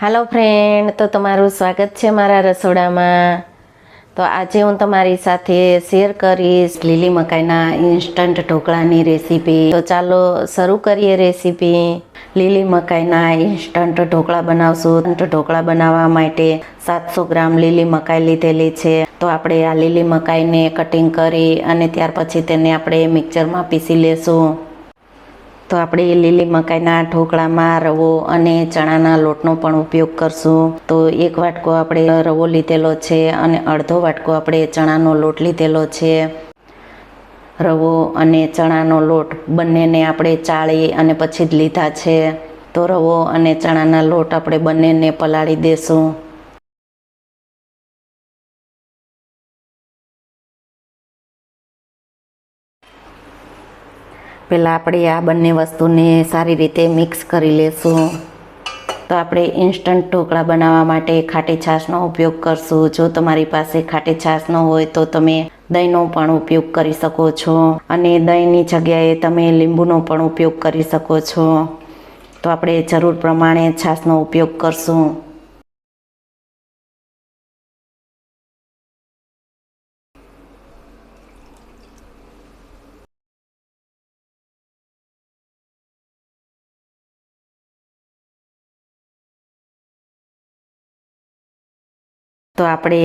હાલો friend તો તમારું સ્વાગત છે મારા રસોડામાં. તો આજે હું તમારી સાથે શેર કરીશ લીલી મકાઈના ઇન્સ્ટન્ટ ઢોકળાની રેસીપી તો ચાલો શરૂ કરીએ રેસીપી લીલી મકાઈના ઇન્સ્ટન્ટ ઢોકળા બનાવશું. ઢોકળા બનાવવા માટે સાતસો ગ્રામ લીલી મકાઈ લીધેલી છે. તો આપણે આ લીલી મકાઈને કટિંગ કરી અને ત્યાર પછી તેને આપણે મિક્સરમાં પીસી લેશું. તો આપણે લીલી મકાઈના ઢોકળામાં રવો અને ચણાના લોટનો પણ ઉપયોગ કરશું. તો એક વાટકો આપણે રવો લીધેલો છે અને અડધો વાટકો આપણે ચણાનો લોટ લીધેલો છે. રવો અને ચણાનો લોટ બંનેને આપણે ચાળી અને પછી જ લીધા છે. તો રવો અને ચણાના લોટ આપણે બંનેને પલાળી દેશું. પહેલાં આપણે આ બંને વસ્તુને સારી રીતે મિક્સ કરી લેશું. તો આપણે ઇન્સ્ટન્ટ ઢોકળા બનાવવા માટે ખાટી છાશનો ઉપયોગ કરશું. જો તમારી પાસે ખાટી છાશ ન હોય તો તમે દહીંનો પણ ઉપયોગ કરી શકો છો. અને દહીંની જગ્યાએ તમે લીંબુનો પણ ઉપયોગ કરી શકો છો. તો આપણે જરૂર પ્રમાણે છાશનો ઉપયોગ કરશું. તો આપણે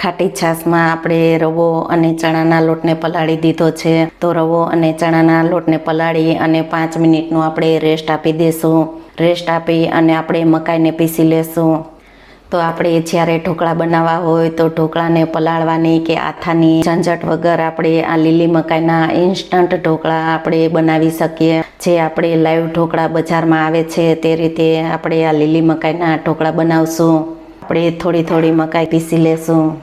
ખાટી છાશમાં આપણે રવો અને ચણાના લોટને પલાળી દીધો છે. તો રવો અને ચણાના લોટને પલાળી અને પાંચ મિનિટનું આપણે રેસ્ટ આપી દઈશું રેસ્ટ આપી અને આપણે મકાઈને પીસી લેશું. તો આપણે જ્યારે ઢોકળા બનાવવા હોય તો ઢોકળાને પલાળવાની કે આથાની ઝંઝટ વગર આપણે આ લીલી મકાઈના ઇન્સ્ટન્ટ ઢોકળા આપણે બનાવી શકીએ. જે આપણે લાઈવ ઢોકળા બજારમાં આવે છે તે રીતે આપણે આ લીલી મકાઈના ઢોકળા બનાવશું. આપણે થોડી થોડી મકાઈ પીસી લેશું.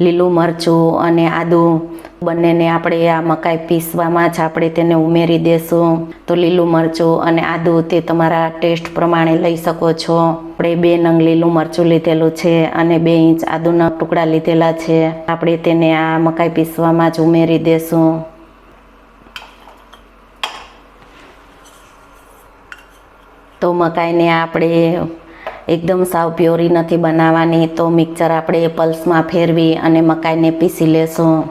લીલું મરચું અને આદું બંનેને આપણે આ મકાઈ પીસવામાં જ આપણે તેને ઉમેરી દેશું. તો લીલું મરચું અને આદું તે તમારા ટેસ્ટ પ્રમાણે લઈ શકો છો. આપણે બે નંગ લીલું મરચું લીધેલું છે અને બે ઇંચ આદુના ટુકડા લીધેલા છે. આપણે તેને આ મકાઈ પીસવામાં જ ઉમેરી દેશું. તો મકાઈને આપણે એકદમ સાવ પ્યોરી નથી બનાવવાની, તો મિક્સર આપણે પલ્સમાં ફેરવી અને મકાઈને પીસી લેશું.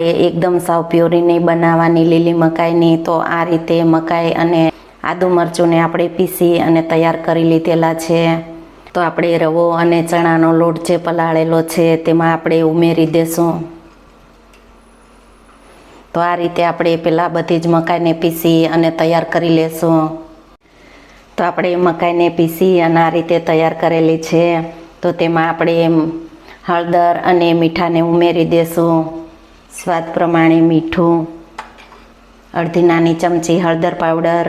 એ એકદમ સાવ પ્યોરી નહીં બનાવવાની લીલી મકાઈની, તો આ રીતે મકાઈ અને આદુ મરચુંને આપણે પીસી અને તૈયાર કરી લીધેલા છે. તો આપણે રવો અને ચણાનો લોટ જે પલાળેલો છે, તેમાં આપણે ઉમેરી દેશું. તો આ રીતે આપણે પહેલાં બધી જ મકાઈને પીસી અને તૈયાર કરી લેશું. તો આપણે મકાઈને પીસી અને આ રીતે તૈયાર કરેલી છે. તો તેમાં આપણે હળદર અને મીઠાને ઉમેરી દેશું. સ્વાદ પ્રમાણે મીઠું, અડધી નાની ચમચી હળદર પાવડર,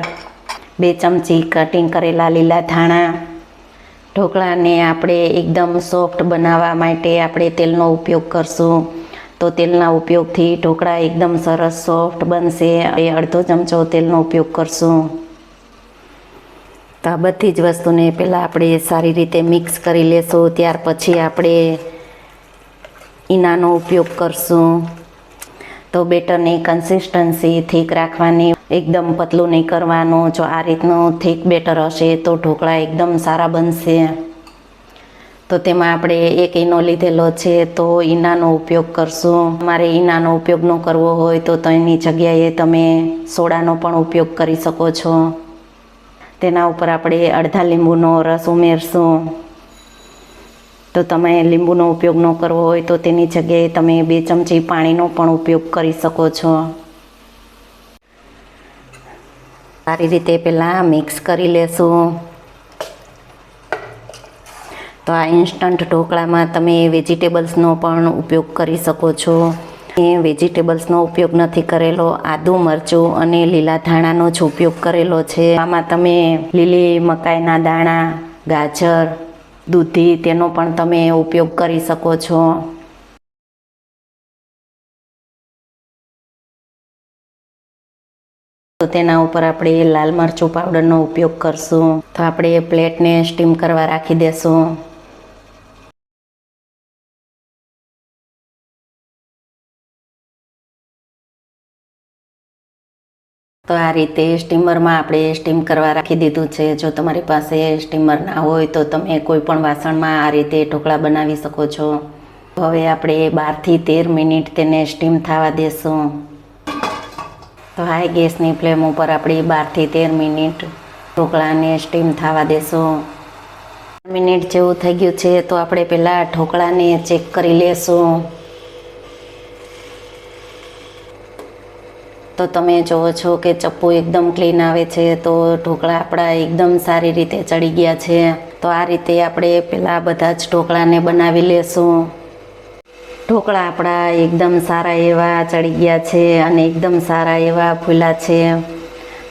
બે ચમચી કટિંગ કરેલા લીલા ધાણા, ઢોકળાને આપણે એકદમ સોફ્ટ બનાવવા માટે આપણે તેલનો ઉપયોગ કરશું. તો તેલના ઉપયોગથી ઢોકળા એકદમ સરસ સોફ્ટ બનશે. એ અડધો ચમચો તેલનો ઉપયોગ કરશું. તો આ બધી જ વસ્તુને પહેલાં આપણે સારી રીતે મિક્સ કરી લેશું. ત્યાર પછી આપણે ઈનાનો ઉપયોગ કરશું. તો બેટરની કન્સિસ્ટન્સી થીક રાખવાની, એકદમ પતલું નહીં કરવાનું. જો આ રીતનું થીક બેટર હશે તો ઢોકળા એકદમ સારા બનશે. તો તેમાં આપણે એક ઈનો લીધેલો છે, તો ઈનાનો ઉપયોગ કરશું. મારે ઈનાનો ઉપયોગ ન કરવો હોય તો તેની જગ્યાએ તમે સોડાનો પણ ઉપયોગ કરી શકો છો. તેના ઉપર આપણે અડધા લીંબુનો રસ ઉમેરશું. તો તમે લીંબુનો ઉપયોગ ન કરવો હોય તો તેની જગ્યાએ તમે બે ચમચી પાણીનો પણ ઉપયોગ કરી શકો છો. સારી રીતે પહેલાં મિક્સ કરી લેશું. તો આ ઇન્સ્ટન્ટ ઢોકળામાં તમે વેજીટેબલ્સનો પણ ઉપયોગ કરી શકો છો. એ વેજીટેબલ્સનો ઉપયોગ નથી કરેલો, આદુ મરચું અને લીલા ધાણાનો જ ઉપયોગ કરેલો છે. આમાં તમે લીલી મકાઈના દાણા, ગાજર, દૂધી તેનો પણ તમે ઉપયોગ કરી શકો છો. તો તેના ઉપર આપણે લાલ મરચું પાવડરનો ઉપયોગ કરશું. તો આપણે પ્લેટને સ્ટીમ કરવા રાખી દેશું. તો આ રીતે સ્ટીમરમાં આપણે સ્ટીમ કરવા રાખી દીધું છે. જો તમારી પાસે સ્ટીમર ના હોય તો તમે કોઈ પણ વાસણમાં આ રીતે ઢોકળા બનાવી શકો છો. હવે આપણે બારથી તેર મિનિટ તેને સ્ટીમ થવા દેશું. તો હાઈ ગેસની ફ્લેમ ઉપર આપણે બારથી તેર મિનિટ ઢોકળાને સ્ટીમ થવા દેશું. મિનિટ જેવું થઈ ગયું છે તો આપણે પહેલાં ઢોકળાને ચેક કરી લેશું. તો તમે જુઓ છો કે ચપ્પુ એકદમ ક્લીન આવે છે, તો ઢોકળા આપણા એકદમ સારી રીતે ચડી ગયા છે. તો આ રીતે આપણે પહેલાં બધા જ ઢોકળાને બનાવી લેશું. ઢોકળા આપણા એકદમ સારા એવા ચડી ગયા છે અને એકદમ સારા એવા ફૂલા છે.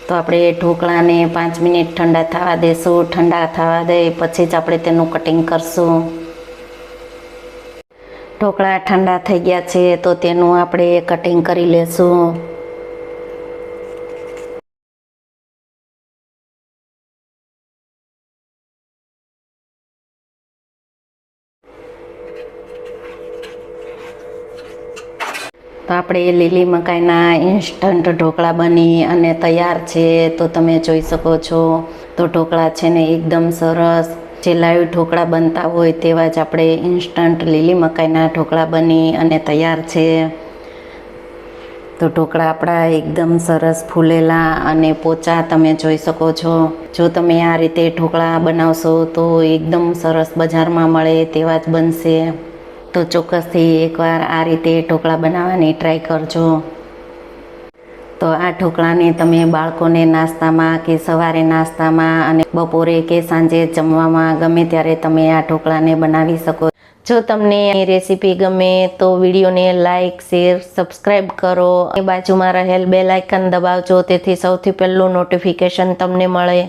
તો આપણે ઢોકળાને પાંચ મિનિટ ઠંડા થવા દેશું. ઠંડા થવા દે પછી જ આપણે તેનું કટિંગ કરશું. ઢોકળા ઠંડા થઈ ગયા છે, તો તેનું આપણે કટિંગ કરી લેશું. તો આપણે લીલી મકાઈના ઇન્સ્ટન્ટ ઢોકળા બની અને તૈયાર છે, તો તમે જોઈ શકો છો. તો ઢોકળા છે ને એકદમ સરસ. જે લાઈવ ઢોકળા બનતા હોય તેવા જ આપણે ઇન્સ્ટન્ટ લીલી મકાઈના ઢોકળા બની અને તૈયાર છે. તો ઢોકળા આપણા એકદમ સરસ ફૂલેલા અને પોચા તમે જોઈ શકો છો. જો તમે આ રીતે ઢોકળા બનાવશો તો એકદમ સરસ બજારમાં મળે તેવા જ બનશે. તો ચોક્કસથી એકવાર આ રીતે ઢોકળા બનાવવાની ટ્રાય કરજો. તો આ ઢોકળાને તમે બાળકોને નાસ્તામાં કે સવારે નાસ્તામાં અને બપોરે કે સાંજે જમવામાં ગમે ત્યારે તમે આ ઢોકળાને બનાવી શકો. જો તમને રેસીપી ગમે તો વિડીયોને લાઇક શેર સબસ્ક્રાઈબ કરો. એ બાજુમાં રહેલ બે લાઇકન દબાવજો, તેથી સૌથી પહેલું નોટિફિકેશન તમને મળે.